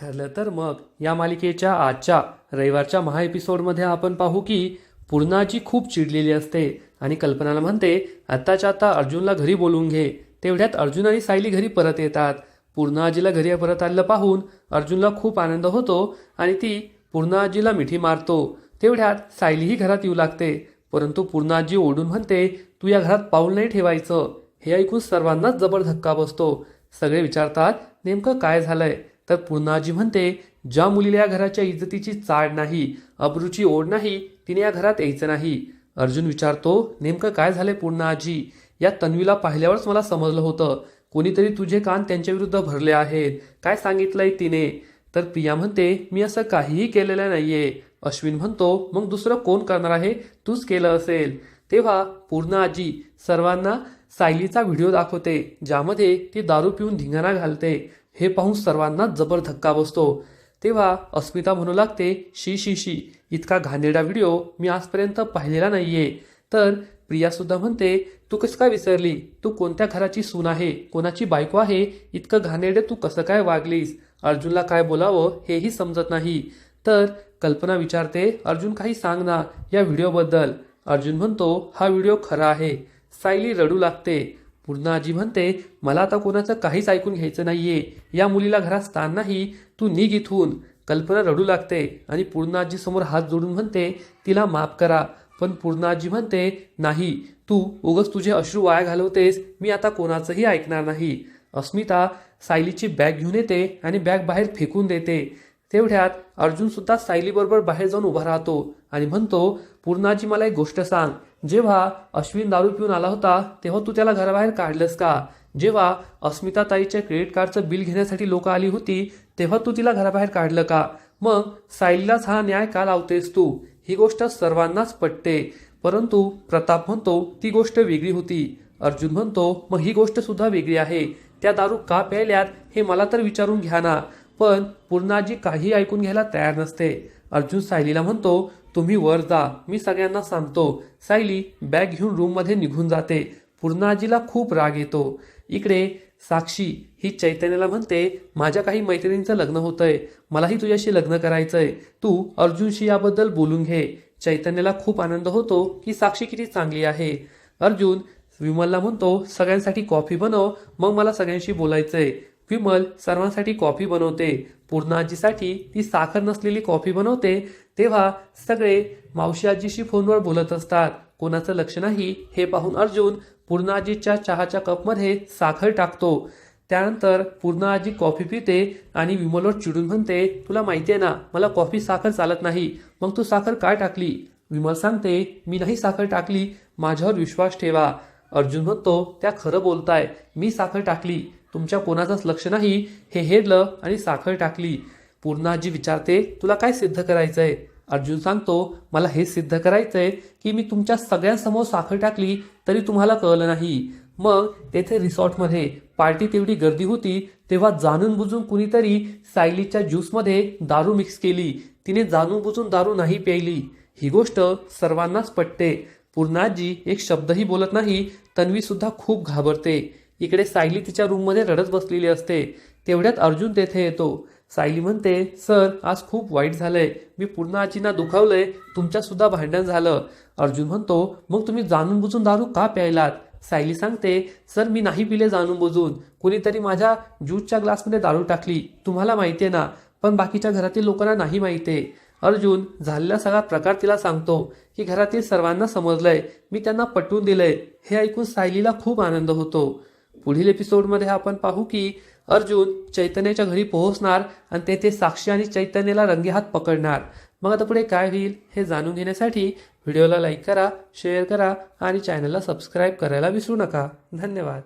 ठरलं तर मग या मालिकेच्या आजच्या रविवारच्या महा एपिसोडमध्ये आपण पाहू की पूर्णाजी खूप चिडलेली असते आणि कल्पनाला म्हणते आत्ताच्या आता अर्जुनला घरी बोलवून घे. तेवढ्यात अर्जुन आणि सायली घरी परत येतात. पूर्णाजीला घरी परत आलेलं पाहून अर्जुनला खूप आनंद होतो आणि ती पूर्णाजीला मिठी मारतो. तेवढ्यात सायलीही घरात येऊ लागते. परंतु पूर्णाजी ओढून म्हणते तू या घरात पाऊल नाही ठेवायचं. हे ऐकून सर्वांनाच जबर धक्का बसतो. सगळे विचारतात नेमकं काय झालंय? तर पूर्णाजी म्हणते ज्या मुलीला या घराच्या इज्जतीची चाड नाही अब्रूची ओढ नाही तिने या घरात यायचं नाही. अर्जुन विचारतो नेमकं काय झालंय पूर्णाजी? या तन्वीला पाहिल्यावरच मला समजलं होतं. कोणीतरी तुझे कान त्यांच्या विरुद्ध भरले आहेत. काय सांगितलंय तिने? तर प्रिया म्हणते मी असं काहीही केलेलं नाहीये. अश्विन म्हणतो मग दुसरं कोण करणार आहे? तूच केलं असेल. तेव्हा पूर्ण आजी सर्वांना सायलीचा व्हिडिओ दाखवते ज्यामध्ये ती दारू पिऊन धिंगाणा घालते. हे पाहून सर्वांनाच जबर धक्का बसतो. तेव्हा अस्मिता म्हणू लागते शी शी शी इतका घाणेरडा व्हिडिओ मी आजपर्यंत पाहिलेला नाहीये. तर प्रियासुद्धा म्हणते तू कसं काय विसरली? तू कोणत्या घराची सून आहे? कोणाची बायको आहे? इतकं घाणेरडे तू कसं काय वागलीस? अर्जुनला काय बोलावं हेही समजत नाही. तर कल्पना विचारते अर्जुन काही सांग ना या व्हिडिओबद्दल. अर्जुन म्हणतो हा व्हिडिओ खरा आहे. सायली रडू लागते. पूर्ण आजी म्हणते मला आता कोणाचं काहीच ऐकून घ्यायचं नाहीये. या मुलीला घरात स्थान नाही. तू निघ इथून. कल्पना रडू लागते आणि पूर्ण आजी समोर हात जोडून म्हणते तिला माफ करा. पण पूर्ण आजी म्हणते नाही. तू उगस तुझे अश्रू वाया घालवतेस. मी आता कोणाचंही ऐकणार नाही. अस्मिता सायलीची बॅग घेऊन येते आणि बॅग बाहेर फेकून देते. तेवढ्यात अर्जुन सुद्धा सायलीबरोबर बाहेर जाऊन उभा राहतो आणि म्हणतो पूर्णाजी मला एक गोष्ट सांग. जेव्हा अश्विन दारू पिऊन आला होता तेव्हा तू त्याला घराबाहेर काढलंस का? जेव्हा अस्मिता ताईच्या क्रेडिट कार्डचं बिल घेण्यासाठी लोक आली होती तेव्हा तू तिला घराबाहेर काढलं का? मग सायलीलाच हा न्याय का लावतेस तू? ही गोष्ट सर्वांनाच पटते. परंतु प्रताप म्हणतो ती गोष्ट वेगळी होती. अर्जुन म्हणतो मग ही गोष्ट सुद्धा वेगळी आहे. त्या दारू का प्यायल्यात हे मला तर विचारून घ्या ना. पण पूर्णाजी काही ऐकून घ्यायला तयार नसते. अर्जुन सायलीला म्हणतो तुम्ही वर जा. मी सगळ्यांना सांगतो सायली बॅग घेऊन रूममध्ये निघून जाते. पूर्णाजीला खूप राग येतो. इकडे साक्षी ही चैतन्याला म्हणते माझ्या काही मैत्रिणींचं लग्न होतंय. मलाही तुझ्याशी लग्न करायचंय. तू अर्जुनशी याबद्दल बोलून घे. चैतन्याला खूप आनंद होतो की साक्षी किती चांगली आहे. अर्जुन विमलला म्हणतो सगळ्यांसाठी कॉफी बनव. मग मला सगळ्यांशी बोलायचंय. विमल सर्वांसाठी कॉफी बनवते. पूर्णाजीसाठी ती साखर नसलेली कॉफी बनवते. तेव्हा सगळे मावशी आजीशी फोनवर बोलत असतात. कोणाचं लक्ष नाही हे पाहून अर्जुन पूर्णाजीच्या चहाच्या कपमध्ये साखर टाकतो. त्यानंतर पूर्णाजी कॉफी पिते आणि विमलवर चिडून म्हणते तुला माहिती आहे ना मला कॉफी साखर चालत नाही. मग तू साखर काय टाकली? विमल सांगते मी नाही साखर टाकली. माझ्यावर विश्वास ठेवा. अर्जुन म्हणतो त्या खरं बोलताय. मी साखर टाकली. तुमच्या कोणाचंच लक्ष नाही. हे हेडलं आणि साखर टाकली. पूर्णाजी विचारते तुला काय सिद्ध करायचंय? अर्जुन सांगतो मला हे सिद्ध करायचंय की मी तुमच्या सगळ्यांसमोर साखर टाकली तरी तुम्हाला कळलं नाही. मग तेथे रिसॉर्टमध्ये पार्टीत एवढी गर्दी होती तेव्हा जाणून बुजून कुणीतरी सायलीच्या ज्यूसमध्ये दारू मिक्स केली. तिने जाणून बुजून दारू नाही प्यायली. ही गोष्ट सर्वांनाच पटते. पूर्णाजी एक शब्दही बोलत नाही. तन्वी सुद्धा खूप घाबरते. इकडे सायली तिच्या रूममध्ये रडत बसलेली असते. तेवढ्यात अर्जुन तेथे येतो. सायली म्हणते सर आज खूप वाईट झालंय. मी पूर्ण आजींना दुखावलंय. तुमच्या सुद्धा भांडण झालं. अर्जुन म्हणतो मग तुम्ही जाणून बुजून दारू का प्यायलात? सायली सांगते सर मी नाही पिले जाणून बुजून. कुणीतरी माझ्या ज्यूसच्या ग्लासमध्ये दारू टाकली. तुम्हाला माहितीये ना. पण बाकीच्या घरातील लोकांना नाही माहिती अर्जुन झालेला सगळा प्रकार तिला सांगतो की घरातील सर्वांना समजलंय मी त्यांना पटवून दिलंय. हे ऐकून सायलीला खूप आनंद होतो. पुढील एपिसोडमध्ये आपण पाहू की अर्जुन चैतन्याच्या घरी पोहोचणार आणि तेथे साक्षी आणि चैतन्याला रंगेहात पकडणार. मग आता पुढे काय होईल हे जाणून घेण्यासाठी व्हिडिओला लाईक करा शेअर करा आणि चॅनलला सबस्क्राईब करायला विसरू नका. धन्यवाद.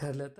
ठरलं